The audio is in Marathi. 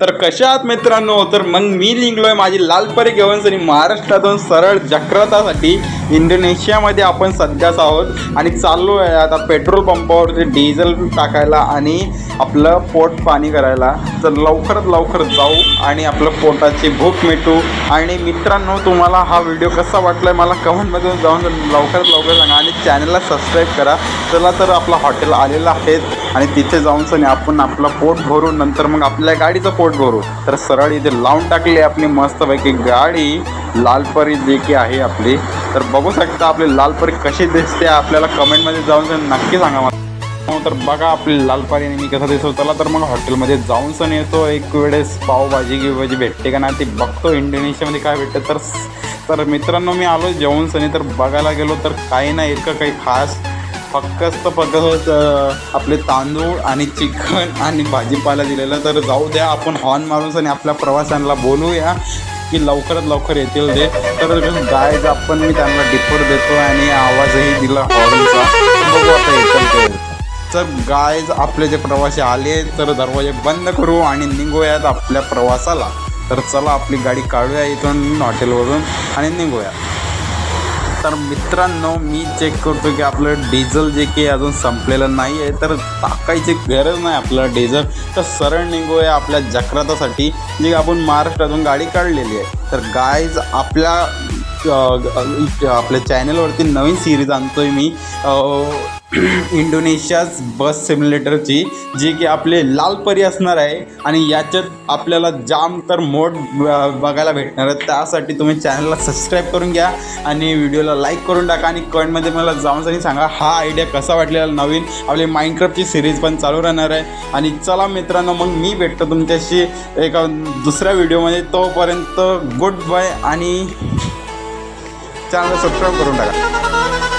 तर कशा आहात मित्रांनो? तर मग मी निघलोय माझी लालपरी घेऊन आणि महाराष्ट्रातून सरळ जक्रतासाठी इंडोनेशियामध्ये आपण सध्याच आहोत. आणि चाललो आहे आता पेट्रोल पंपावरती डिझेल टाकायला आणि आपलं पोट पाणी करायला. तर लवकरात लवकर जाऊ आणि आपलं पोटाची भूक मिटू. आणि मित्रांनो तुम्हाला हा व्हिडिओ कसा वाटला आहे मला कमेंटमधून जाऊन लवकरात लवकर सांगा आणि चॅनलला सबस्क्राईब करा. चला तर आपलं हॉटेल आलेलं आहे. आणि तिथे जाऊन सनी आपण आपलं पोट भरू नंतर मग आपल्या गाडीचं पोट भरू तर सरळ इथे लावून टाकली आपली मस्तपैकी गाडी. लालपरी जे की आहे आपली. तर बघू शकता आपली लालपरी कशी दिसते आपल्याला कमेंटमध्ये जाऊन सनी नक्की सांगा मला. हो, तर बघा आपली लालपारी मी कसं दिसतो. चला तर मग हॉटेलमध्ये जाऊन सण येतो. एक वेळेस पावभाजी गिवभाजी भेटते का नाही ती बघतो. इंडोनेशियामध्ये काय भेटतं तर तर मित्रांनो मी आलो जेवण सणी तर बघायला गेलो तर काही नाही इतकं काही खास फक्त फक्त आपले तांदूळ आणि चिकन आणि भाजीपाला दिलेलं. तर जाऊ द्या आपण हॉर्न मारून आणि आपल्या प्रवाशांना बोलूया की लवकरात लवकर येतील ते. तर गाय आपण मी त्यांना डिफर देतो आणि आवाजही दिला हॉर्नचा बघू आता येतील ते. तर गायज आपले जे प्रवासी आले तर दरवाजे बंद करू आणि निघूयात आपल्या प्रवासाला. तर चला आपली गाडी काढूया इथून हॉटेलवरून आणि निघूया तर मित्रांनो मी चेक करतो की आपलं डिझेल जे की अजून संपलेलं नाही आहे तर टाकायची गरज नाही आपलं डिझेल तर सरळ निघूया आपल्या जक्रातासाठी जे आपण महाराष्ट्रातून गाडी काढलेली आहे. तर गायज आपल्या आपल्या चॅनलवरती नवीन सिरीज आणतोय मी. इंडोनेशियाच बस सिम्युलेटरची जी की आपले लालपरी असणार आहे आणि याच्यात आपल्याला जाम तर मोड बघायला भेटणार आहे. त्यासाठी तुम्ही चॅनलला सबस्क्राईब करून घ्या आणि व्हिडिओला लाईक करून टाका आणि कमेंटमध्ये मला जाऊन तरी सांगा हा आयडिया कसा वाटलेला नवीन? आपली माइंडक्राफ्टची सिरीज पण चालू राहणार आहे. आणि चला मित्रांनो मग मी भेटतो तुमच्याशी एका दुसऱ्या व्हिडिओमध्ये तोपर्यंत गुड बाय आणि चॅनल सबस्क्राईब करून टाका